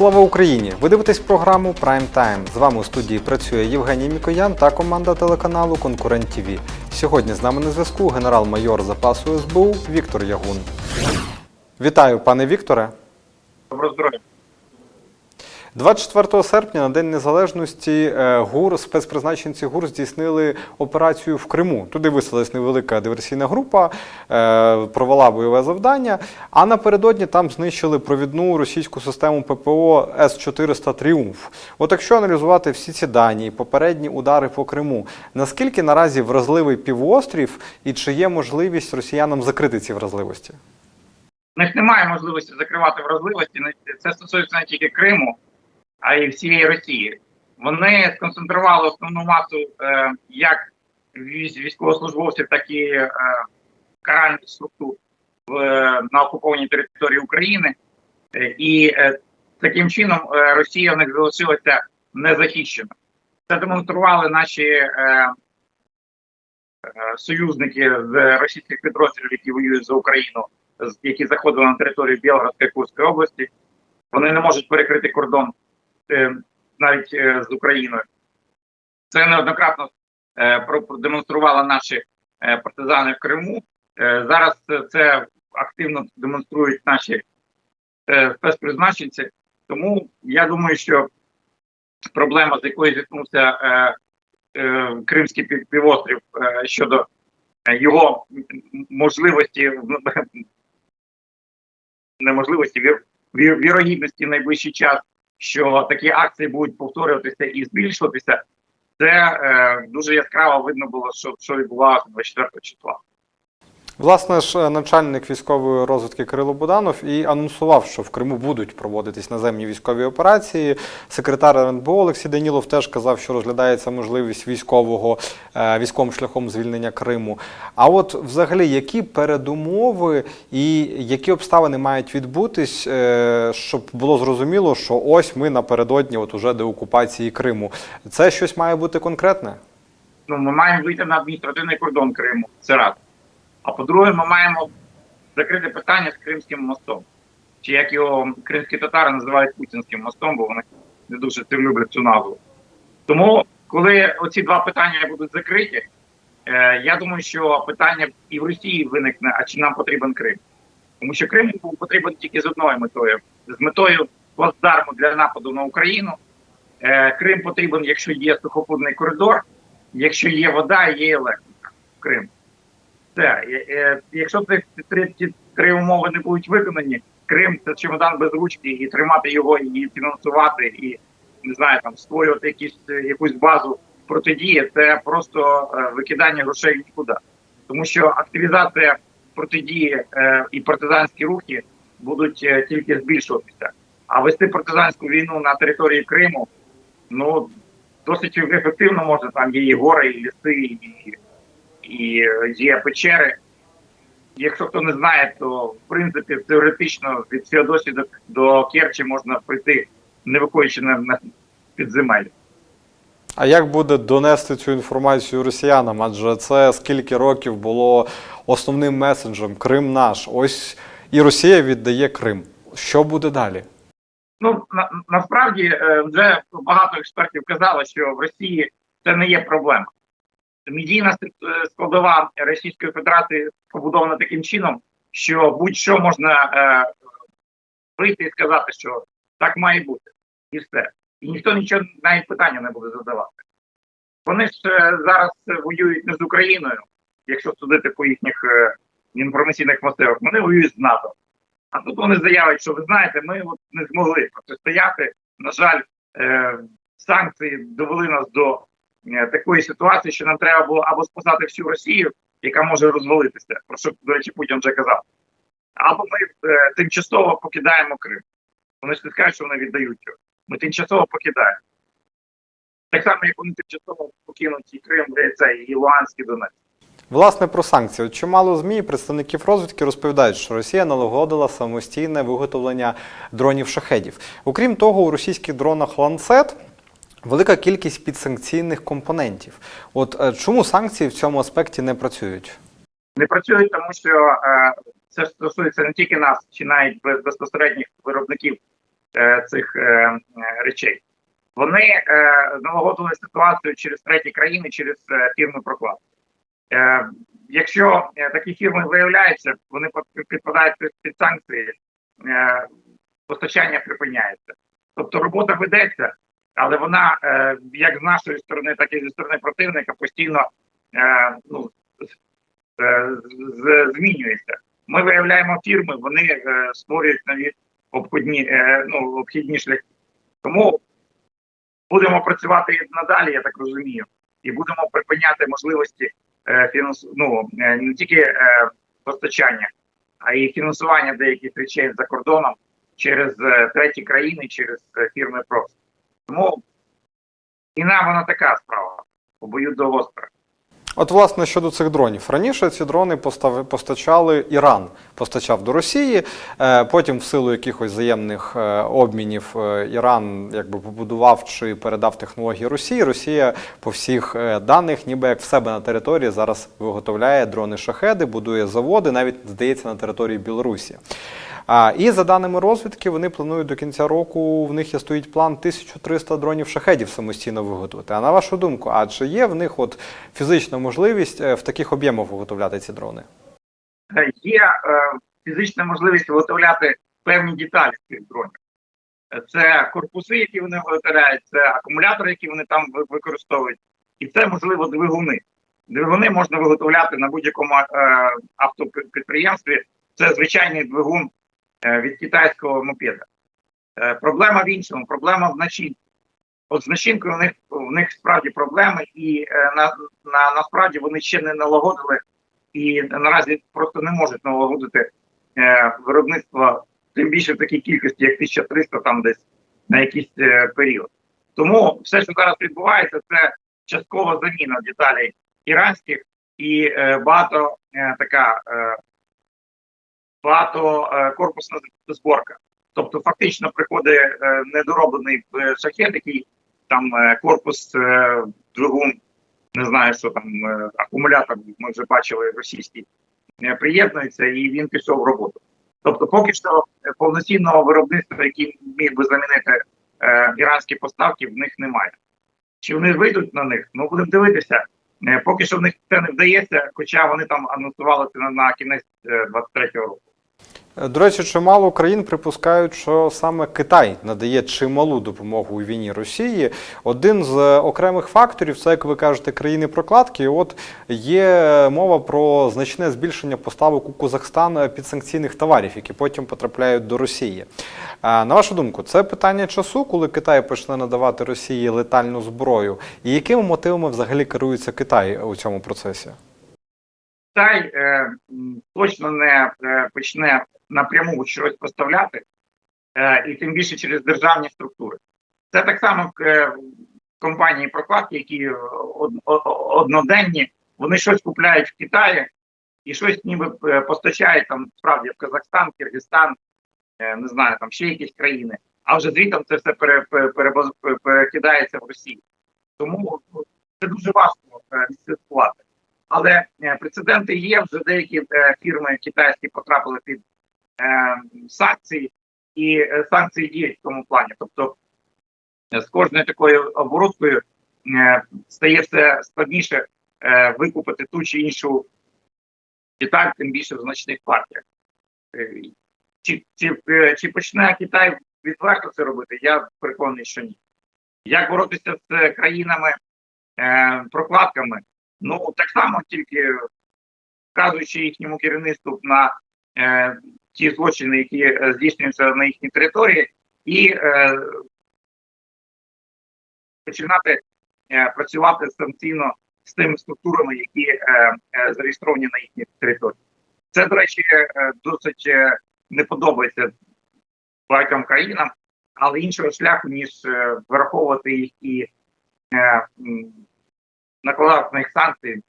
Слава Україні! Ви дивитесь програму Prime Time. З вами у студії працює Євгеній Мікоян та команда телеканалу Конкурент ТВ. Сьогодні з нами на зв'язку генерал-майор запасу СБУ Віктор Ягун. Вітаю, пане Вікторе. Доброго здоров'я. 24 серпня на День Незалежності е, ГУР, спецпризначенці ГУР здійснили операцію в Криму. Туди виселилась невелика диверсійна група, е, провела бойове завдання. А напередодні там знищили провідну російську систему ППО С-400 Тріумф. От якщо аналізувати всі ці дані попередні удари по Криму, наскільки наразі вразливий півострів і чи є можливість росіянам закрити ці вразливості? У них немає можливості закривати вразливості. Це стосується не тільки Криму, а й всієї Росії. Вони сконцентрували основну масу е, як військовослужбовців, так і е, каральних структур в, на окупованій території України. Е, і е, таким чином е, Росія в них залишилася незахищена. Це демонстрували наші е, е, союзники з російських підрозділів, які воюють за Україну, які заходили на територію Білгородської Курської області. Вони не можуть перекрити кордон навіть е, з Україною. Це неоднократно е, продемонстрували наші е, партизани в Криму. Е, зараз це- активно демонструють наші е, спецпризначенці. Тому я думаю, що проблема, з якою зіткнувся е, е, Кримський півострів е, щодо е, його можливості неможливості вір, вір, вірогідності в найближчий час, що такі акції будуть повторюватися і збільшуватися. Це е, дуже яскраво видно було, що, що відбувалося 24 числа. Власне ж, начальник військової розвідки Кирило Буданов і анонсував, що в Криму будуть проводитись наземні військові операції. Секретар РНБО Олексій Данілов теж казав, що розглядається можливість військового е, військовим шляхом звільнення Криму. А от, взагалі, які передумови і які обставини мають відбутись, е, щоб було зрозуміло, що ось ми напередодні, от уже деокупації Криму. Це щось має бути конкретне? Ну, ми маємо вийти на адміністративний кордон Криму. Це раз. А по-друге, ми маємо закрити питання з Кримським мостом. Чи як його кримські татари називають Путінським мостом, бо вони не дуже цим люблять цю назву. Тому, коли оці два питання будуть закриті, е, я думаю, що питання і в Росії виникне, а чи нам потрібен Крим. Тому що Крим був потрібен тільки з одною метою: з метою плацдарму для нападу на Україну. Е, Крим потрібен, якщо є сухопутний коридор, якщо є вода, є електрика в Крим. Все. Якщо ці три, ці три умови не будуть виконані, Крим це чемодан без ручки, і тримати його, і фінансувати, і не знаю, там створювати якісь, е, якусь базу протидії, це просто е, викидання грошей нікуди. Тому що активізація протидії е, і партизанські рухи будуть тільки збільшуватися. А вести партизанську війну на території Криму, ну досить ефективно можна. Там є і гори, і ліси, і, і е, є печери. Якщо хто не знає, то в принципі теоретично від Феодосії до, до Керчі можна прийти, не виходячи на, на підземель. А як буде донести цю інформацію росіянам? Адже це скільки років було основним месенджем Крим наш. Ось і Росія віддає Крим. Що буде далі? Ну на, насправді е, вже багато експертів казали, що в Росії це не є проблема. Медійна е, складова Російської Федерації побудована таким чином, що будь-що можна е, прийти і сказати, що так має бути, і все. І ніхто нічого навіть питання не буде задавати. Вони ж е, зараз воюють не з Україною, якщо судити по їхніх е, інформаційних масивах, вони воюють з НАТО. А тут вони заявлять, що ви знаєте, ми от не змогли протистояти. На жаль, е, санкції довели нас до такої ситуації, що нам треба було або спасати всю Росію, яка може розвалитися, про що, до речі, Путін вже казав, або ми е, тимчасово покидаємо Крим. Вони ж не скажуть, що вони віддають його. Ми тимчасово покидаємо. Так само, як вони тимчасово покинуть і Крим, і цей, і Луганськ, і Донецьк. Власне про санкції. Чимало ЗМІ представників розвідки розповідають, що Росія налагодила самостійне виготовлення дронів шахедів. Окрім того, у російських дронах ланцет велика кількість підсанкційних компонентів. От е, чому санкції в цьому аспекті не працюють? не працюють, тому що е, це стосується не тільки нас, чи навіть без- безпосередніх виробників е, цих речей. Вони налагодили ситуацію через треті країни, через фірми проклад. Е, якщо такі фірми виявляються, вони підпадають під- санкції, постачання припиняється. Тобто робота ведеться, але вона е, як з нашої сторони, так і зі сторони противника постійно е, ну, е, змінюється. Ми виявляємо фірми, вони створюють нові обходні, ну, обхідні шляхи. Тому будемо працювати надалі, я так розумію, і будемо припиняти можливості фінанс... ну, не тільки постачання, а й фінансування деяких речей за кордоном через треті країни, через фірми ПРОС. Тому війна вона така справа, побою до гостра. От, власне, щодо цих дронів. Раніше ці дрони постав- постачали Іран, постачав до Росії. Е, Потім, в силу якихось взаємних е, обмінів, е, Іран якби побудував чи передав технології Росії. Росія по всіх даних, ніби як в себе на території, зараз виготовляє дрони шахеди, будує заводи, навіть здається на території Білорусі. А, і за даними розвідки, вони планують до кінця року. В них є стоїть план 1300 дронів шахедів самостійно виготовити. А на вашу думку, а чи є в них от фізична можливість е, в таких об'ємах виготовляти ці дрони? Е, є е, фізична можливість виготовляти певні деталі цих дронів. Е, Це корпуси, які вони виготовляють, це акумулятори, які вони там використовують, і це можливо двигуни. Двигуни можна виготовляти на будь-якому е, автопідприємстві. Це звичайний двигун від китайського мопеда. Е, проблема в іншому, проблема в начинці. От з начинкою в них в них справді проблеми, і е, на, на насправді вони ще не налагодили і наразі просто не можуть налагодити е, виробництво тим більше в такій кількості, як 1300 там десь на якийсь е, період. Тому все, що зараз відбувається, це часткова заміна деталей іранських і е, багато е, така е, багато е, зборка. Тобто, фактично приходить е, недороблений е, шахет, який там корпус двигун не знаю, що там акумулятор, ми вже бачили російський, приєднується і він пішов в роботу. Тобто, поки що повноцінного виробництва, який міг би замінити іранські поставки, в них немає. Чи вони вийдуть на них? Ну будемо дивитися. Е, поки що в них це не вдається, хоча вони там анонсували це на, кінець е, 23-го року. До речі, чимало країн припускають, що саме Китай надає чималу допомогу у війні Росії. Один з окремих факторів це, як ви кажете, країни прокладки. От є мова про значне збільшення поставок у Казахстан підсанкційних товарів, які потім потрапляють до Росії. На вашу думку, це питання часу, коли Китай почне надавати Росії летальну зброю, і якими мотивами взагалі керується Китай у цьому процесі? Китай е, точно не е, почне напряму щось поставляти, е, і тим більше через державні структури. Це так само е, компанії прокладки, які е, одноденні, вони щось купляють в Китаї і щось ніби постачають там справді в Казахстан, Киргизстан, не знаю, там ще якісь країни. А вже звітом це все пере, пере, пере- перекидається в Росію. Тому це дуже важко відслідкувати. Але прецеденти є. Вже деякі фірми китайські потрапили під санкції, і е, санкції діють в тому плані. Тобто е, з кожною такою оборудкою е, стає все складніше викупити ту чи іншу деталь, тим більше в значних партіях. Чи, чи, чи почне Китай відверто це робити? Я переконаний, що ні. Як боротися з країнами е, прокладками? Ну так само, тільки вказуючи їхньому керівництву на е, ті злочини, які е, здійснюються на їхній території, і е, починати е, працювати санкційно з тими структурами, які зареєстровані на їхній території. Це, до речі, досить не подобається багатьом країнам, але іншого шляху, ніж враховувати їх і накладати на їх санкції,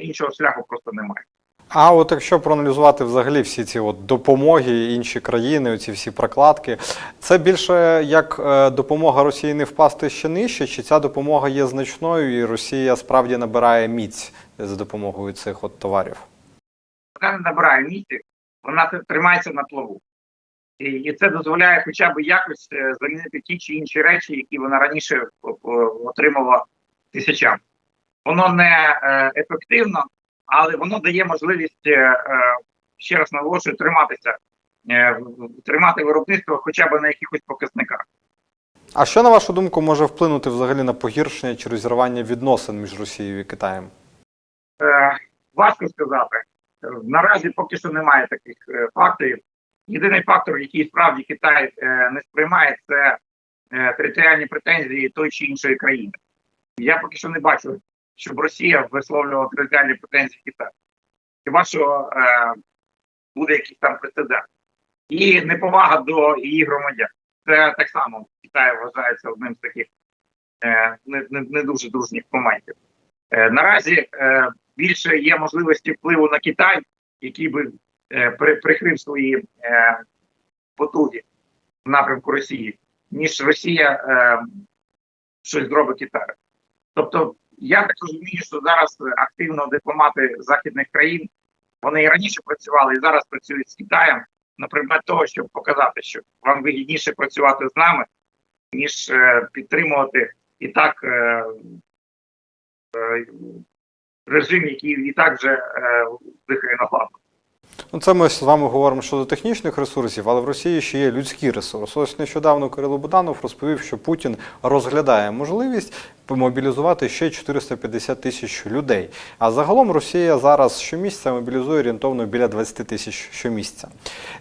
іншого шляху просто немає. А от якщо проаналізувати взагалі всі ці от допомоги, інші країни, оці всі прокладки, це більше як е, допомога Росії не впасти ще нижче, чи ця допомога є значною, і Росія справді набирає міць за допомогою цих от товарів? Вона не набирає місці, вона тримається на плаву. і, це дозволяє хоча б якось е, замінити ті чи інші речі, які вона раніше о- отримала тисячам. Воно не е, ефективно, але воно дає можливість е, е, ще раз наголошую триматися, е, тримати виробництво хоча б на якихось показниках. А що, на вашу думку, може вплинути взагалі на погіршення чи розірвання відносин між Росією і Китаєм? Е, важко сказати. Наразі поки що немає таких е, факторів. Єдиний фактор, який справді Китай е, не сприймає, це е, територіальні претензії тої чи іншої країни. Я поки що не бачу, щоб Росія висловлювала територіальні претензії Китаю. Хіба що е, буде якийсь там прецедент. І неповага до її громадян. Це так само Китай вважається одним з таких е, не, не, не дуже дружніх моментів. Е, наразі е, більше є можливості впливу на Китай, який би е, при, прикрив свої е, потуги в напрямку Росії, ніж Росія е, щось зробить Китаю. Тобто, я так розумію, що зараз активно дипломати західних країн вони і раніше працювали і зараз працюють з Китаєм на предмет того, щоб показати, що вам вигідніше працювати з нами, ніж е, підтримувати і так е, е, режим, який і так вже е, дихає на плану. Ну, це ми з вами говоримо щодо технічних ресурсів, але в Росії ще є людський ресурс. Ось нещодавно Кирило Буданов розповів, що Путін розглядає можливість мобілізувати ще 450 тисяч людей. А загалом Росія зараз щомісяця мобілізує орієнтовно біля 20 тисяч щомісяця.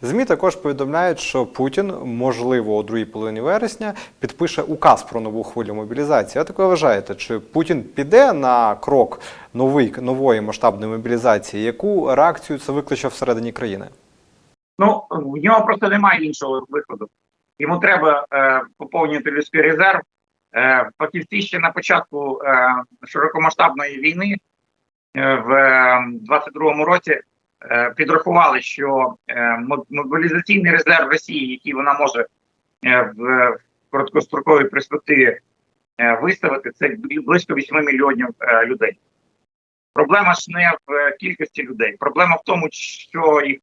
ЗМІ також повідомляють, що Путін, можливо, у другій половині вересня підпише указ про нову хвилю мобілізації. А так ви вважаєте, чи Путін піде на крок новий, нової масштабної мобілізації? Яку реакцію це викличе всередині країни? Ну в нього просто немає іншого виходу. Йому треба е, поповнювати людський резерв. Е, фахівці ще на початку е, широкомасштабної війни е, в 22-му році підрахували, що мобілізаційний резерв Росії, який вона може в короткостроковій перспективі виставити, це близько 8 мільйонів людей. Проблема ж не в кількості людей. Проблема в тому, що їх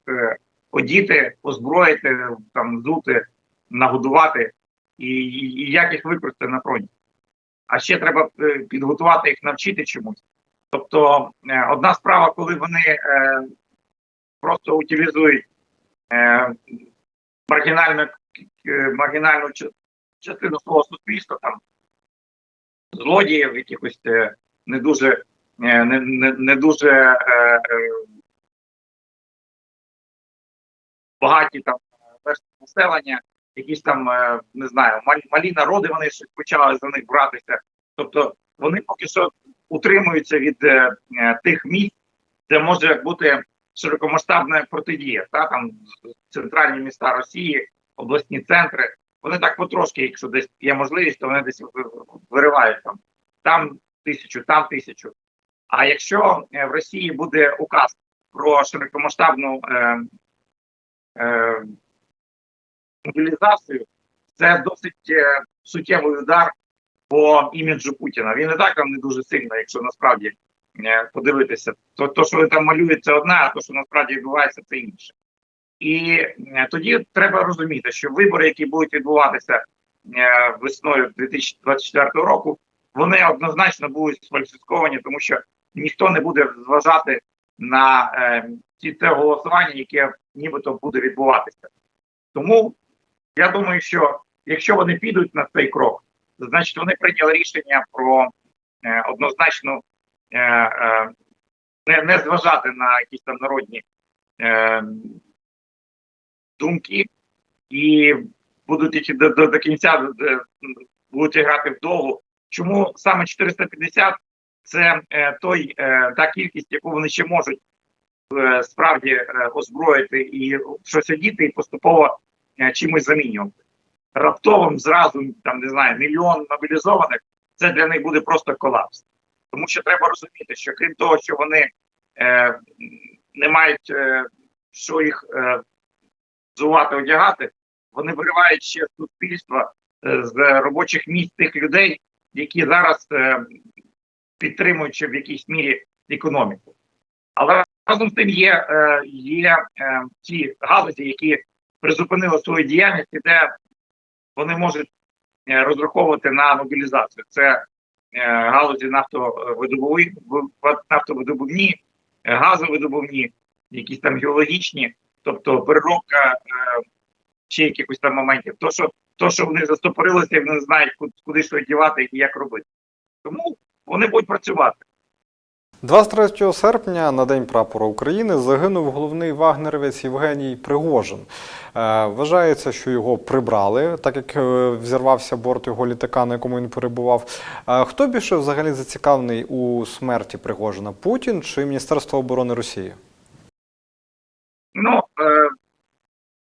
одіти, озброїти, там взути, нагодувати і, і, як їх використати на фронті. А ще треба е, підготувати їх, навчити чомусь. Тобто, е, одна справа, коли вони е, просто утилізують е, маргінальну, е, маргінальну частину свого суспільства, там злодіїв, якихось е, не дуже, е, не, не, не дуже е, багаті там населення, якісь там е, не знаю, малі, народи вони почали за них братися. Тобто вони поки що утримуються від е, е, тих місць, де може бути широкомасштабна протидія. Та там центральні міста Росії, обласні центри. Вони так потрошки, якщо десь є можливість, то вони десь виривають там там тисячу, там тисячу. А якщо в Росії буде указ про широкомасштабну е, е, мобілізацію, це досить е, суттєвий удар по іміджу Путіна. Він і так там не дуже сильно, якщо насправді е, подивитися. То, то, що він там малює, це одне, а то, що насправді відбувається, це інше. І е, тоді треба розуміти, що вибори, які будуть відбуватися е, весною 2024 року, вони однозначно будуть сфальсифіковані, тому що ніхто не буде зважати на е, ці це голосування, яке нібито буде відбуватися. Тому я думаю, що якщо вони підуть на цей крок, значить вони прийняли рішення про е, однозначно е, е, не, не зважати на якісь там народні е, думки і будуть йти до, до, до кінця е, будуть грати вдовго. Чому саме 450 це е, той е, та кількість, яку вони ще можуть е, справді е, озброїти і щось одіти, і поступово чимось замінювати. Раптовим зразу там не знаю, мільйон мобілізованих, це для них буде просто колапс. Тому що треба розуміти, що крім того, що вони е, не мають е, що їх е, взувати, одягати, вони виривають ще з суспільства е, з робочих місць тих людей, які зараз е, підтримують в якійсь мірі економіку. Але разом з тим є, е, є е, ті галузі, які призупинило свою діяльність, і де вони можуть е, розраховувати на мобілізацію. Це е, галузі нафтовидобувні, нафтовидобувні, е, газовидобувні, якісь там геологічні, тобто переробка ще якихось там моментів. То, що, то, що вони застопорилися, і вони знають, куди що дівати і як робити. Тому вони будуть працювати. 23 серпня на День прапора України загинув головний вагнерівець Євгеній Пригожин. Е, Вважається, що його прибрали, так як е, взірвався борт його літака, на якому він перебував. Е, Хто більше взагалі зацікавлений у смерті Пригожина? Путін чи Міністерство оборони Росії? Ну, е,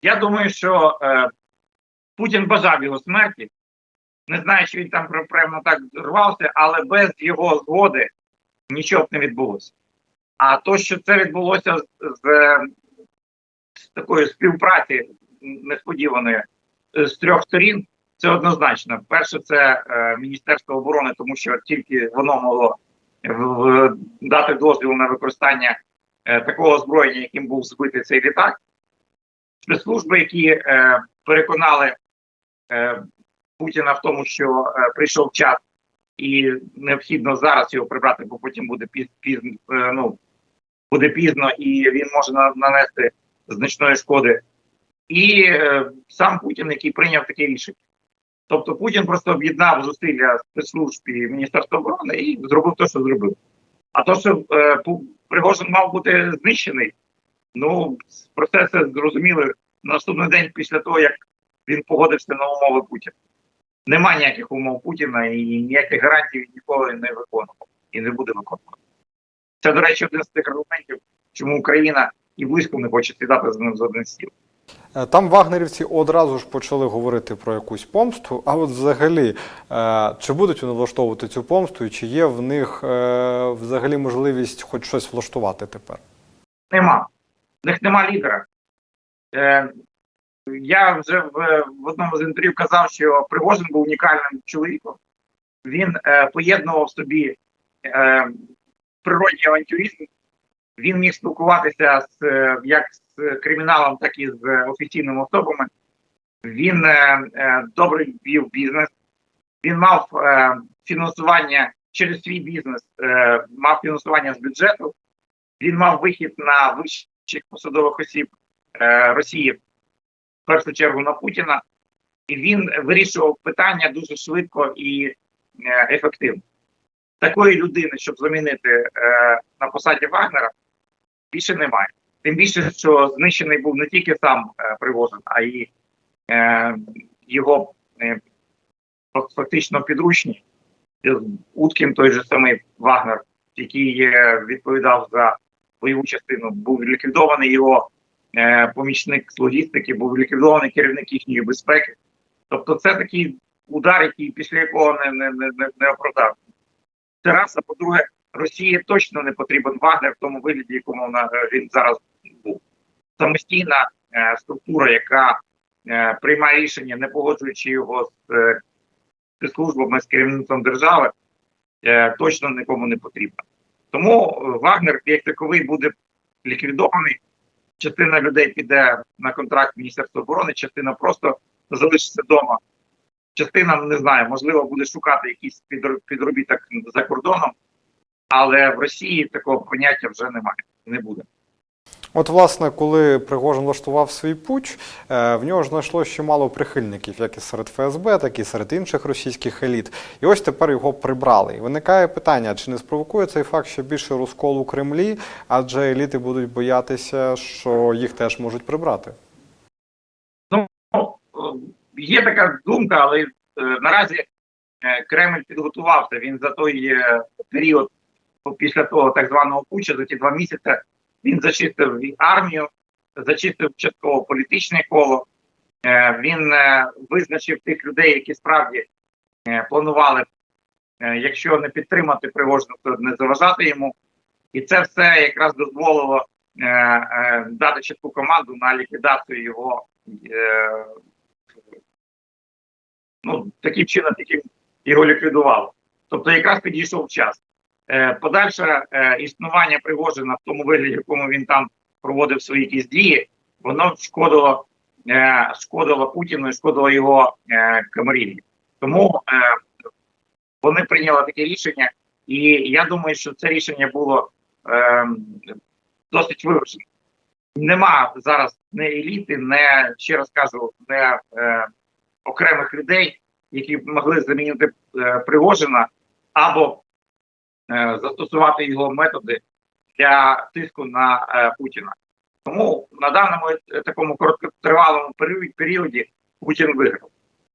я думаю, що е, Путін бажав його смерті. Не знаю, чи він там пр- прямо так рвався, але без його згоди нічого б не відбулося. А то, що це відбулося з, з, з такої співпраці несподіваної е, з трьох сторін, це однозначно. Перше, це е, Міністерство оборони, тому що тільки воно могло в- дати дозвіл на використання е, такого озброєння, яким був збитий цей літак. Спецслужби, які е, переконали е, Путіна в тому, що е, прийшов час і необхідно зараз його прибрати, бо потім буде піз, пізно, е, ну, буде пізно і він може нанести значної шкоди. І е, сам Путін, який прийняв таке рішення. Тобто Путін просто об'єднав зусилля спецслужб і Міністерства оборони і зробив те, що зробив. А то, що е, Пригожин мав бути знищений, ну про це зрозуміли наступний день після того, як він погодився на умови Путіна. Нема ніяких умов Путіна і ніяких гарантій він ніколи не виконував і не буде виконувати. Це, до речі, один з тих аргументів, чому Україна і близько не хоче сідати з ним з один стіл. Е, Там вагнерівці одразу ж почали говорити про якусь помсту. А от взагалі, е, чи будуть вони влаштовувати цю помсту, і чи є в них е, взагалі можливість хоч щось влаштувати тепер? Нема. В них нема лідера. Я вже в, в одному з інтерв'ю казав, що Пригожин був унікальним чоловіком. Він е, поєднував собі е, природній авантюризм. Він міг спілкуватися з, е, як з криміналом, так і з офіційними особами. Він е, е, добре вів бізнес. Він мав е, фінансування через свій бізнес, е, мав фінансування з бюджету. Він мав вихід на вищих посадових осіб е, Росії, в першу чергу на Путіна, і він вирішував питання дуже швидко і е, ефективно. Такої людини, щоб замінити е, на посаді Вагнера, більше немає. Тим більше, що знищений був не тільки сам е, Пригожин, а й е, його фактично підручні. Уткін той же самий Вагнер, який відповідав за бойову частину, був ліквідований його помічник з логістики, був ліквідований керівник їхньої безпеки. Тобто, це такий удар, який після якого не, не, не, не, оправдав. Це раз, а по-друге, Росії точно не потрібен Вагнер в тому вигляді, якому вона, е, він зараз був. Самостійна е, структура, яка е, приймає рішення, не погоджуючи його з е, спецслужбами, з керівництвом держави, е, точно нікому не потрібна. Тому е, Вагнер як таковий буде ліквідований. Частина людей піде на контракт Міністерства оборони, частина просто залишиться вдома. Частина не знаю, можливо, буде шукати якийсь підробіток за кордоном, але в Росії такого поняття вже немає, не буде. От, власне, коли Пригожин влаштував свій путч, е, в нього ж знайшло чимало прихильників, як і серед ФСБ, так і серед інших російських еліт. І ось тепер його прибрали. І виникає питання, чи не спровокує цей факт ще більше розкол у Кремлі, адже еліти будуть боятися, що їх теж можуть прибрати. Ну, є така думка, але е, наразі е, Кремль підготувався. Він за той період, після того так званого путча, за ті два місяці, він зачистив армію, зачистив частково політичне коло. Е, він е, визначив тих людей, які справді е, планували, якщо не підтримати Пригожина, то не заважати йому. І це все якраз дозволило дати чітку команду на ліквідацію його ну, таким чином, яким його ліквідували. Тобто, якраз підійшов час. Е, подальше е, існування Пригожина в тому вигляді, в якому він там проводив свої якісь дії, воно шкодило е, шкодило Путіну і шкодило його камарілі. Тому вони прийняли таке рішення, і я думаю, що це рішення було досить виважене. Нема зараз не еліти, не ще раз кажу, не окремих людей, які могли замінити Пригожина або застосувати його методи для тиску на е, Путіна. Тому на даному е, такому короткотривалому періоді, Путін виграв.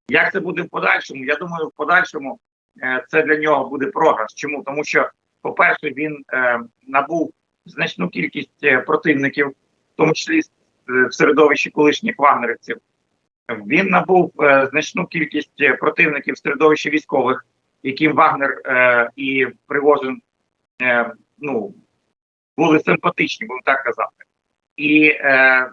Як це буде в подальшому? Я думаю, в подальшому е, це для нього буде програш. Чому? Тому що, по-перше, він е, набув значну кількість е, противників, в тому числі е, в середовищі колишніх вагнерівців. Він набув е, значну кількість е, противників в середовищі військових, яким Вагнер е, і Пригожин е, ну, були симпатичні, будемо так казати. І е,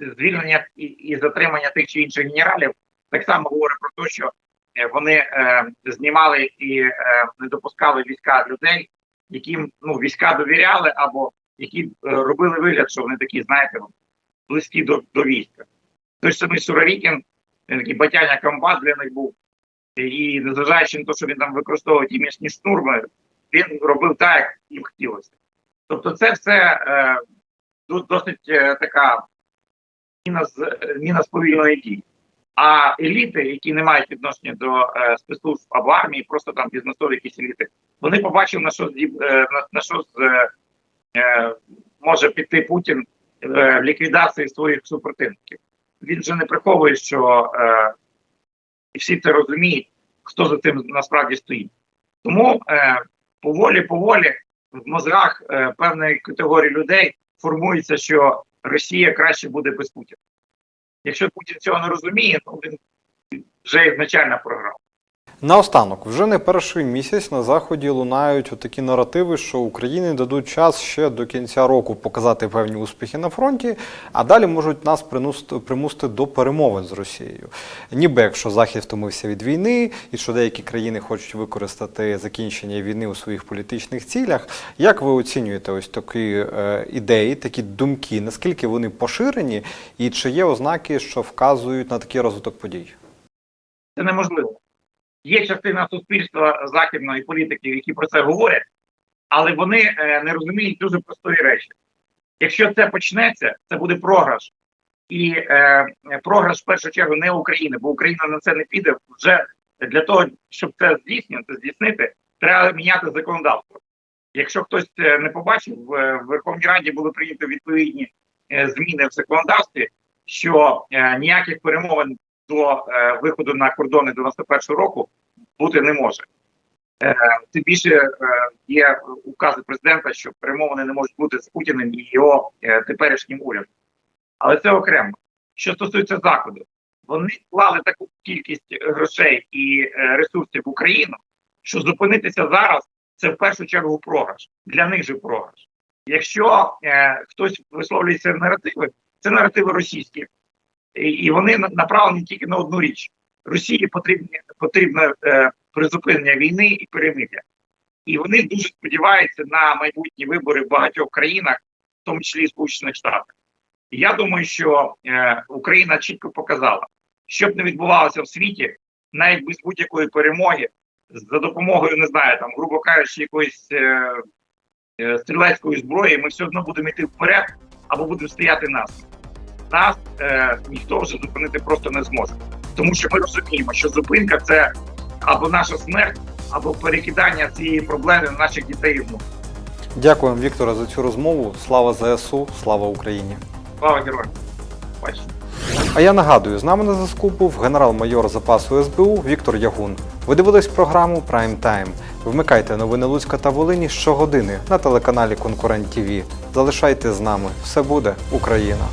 звільнення і, і затримання тих чи інших генералів так само говорить про те, що е, вони е, знімали і е, не допускали війська людей, яким ну, війська довіряли, або які е, робили вигляд, що вони такі, знаєте, близькі до, до війська. Той самий Суровікін, він такий батяня комбат для них був. І незважаючи на те, що він там використовує ті місні штурми, він робив так, як їм хотілося. Тобто, це все е, досить е, така міна з міна з повільної дії. А еліти, які не мають відношення до е, спецслужб або армії, просто там бізнесові якісь еліти, вони побачили на що здіб, е, на, на що з, е, е, може піти Путін е, в ліквідації своїх супротивників. Він же не приховує, що е, і всі це розуміють, хто за цим насправді стоїть. Тому е, поволі, поволі в мозгах е, певної категорії людей формується, що Росія краще буде без Путіна. Якщо Путін цього не розуміє, то він вже ізначально програв. Наостанок, вже не перший місяць на заході лунають такі наративи, що Україні дадуть час ще до кінця року показати певні успіхи на фронті, а далі можуть нас примусити до перемовин з Росією. Ніби якщо Захід втомився від війни, і що деякі країни хочуть використати закінчення війни у своїх політичних цілях. Як ви оцінюєте ось такі е, ідеї, такі думки? Наскільки вони поширені, і чи є ознаки, що вказують на такий розвиток подій? Це неможливо. Є частина суспільства західної політиків, які про це говорять, але вони е, не розуміють дуже простої речі. Якщо це почнеться, це буде програш. І е, програш в першу чергу не України, бо Україна на це не піде. Вже для того, щоб це здійснити, здійснити, треба міняти законодавство. Якщо хтось е, не побачив, в в Верховній Раді були прийняті відповідні е, зміни в законодавстві, що е, ніяких перемовин до е, виходу на кордони 91-го року бути не може. Е, тим більше е, є укази президента, що перемовини не можуть бути з Путіним і його е, теперішнім урядом. Але це окремо. Що стосується заходу, вони вклали таку кількість грошей і е, ресурсів в Україну, що зупинитися зараз це в першу чергу програш. Для них же програш. Якщо е, хтось висловлюється наративи, це наративи російські, і, вони направлені тільки на одну річ: Росії потрібні потрібне е, призупинення війни і перемир'я. І вони дуже сподіваються на майбутні вибори в багатьох країнах, в тому числі Сполучених Штатах. Я думаю, що е, Україна чітко показала, що б не відбувалося в світі, навіть без будь-якої перемоги, за допомогою, не знаю, там, грубо кажучи, якоїсь е, е, стрілецької зброї, ми все одно будемо йти вперед або будемо стояти нас. Нас е, ніхто вже зупинити просто не зможе. Тому що ми розуміємо, що зупинка це або наша смерть, або перекидання цієї проблеми на наших дітей і внуків. Дякуємо, Вікторе, за цю розмову. Слава ЗСУ, слава Україні! Слава героям! Бачите. А я нагадую, з нами на зв'язку був генерал-майор запасу СБУ Віктор Ягун. Ви дивились програму Прайм Тайм. Вмикайте новини Луцька та Волині щогодини на телеканалі Конкурент ТВ. Залишайте з нами. Все буде Україна!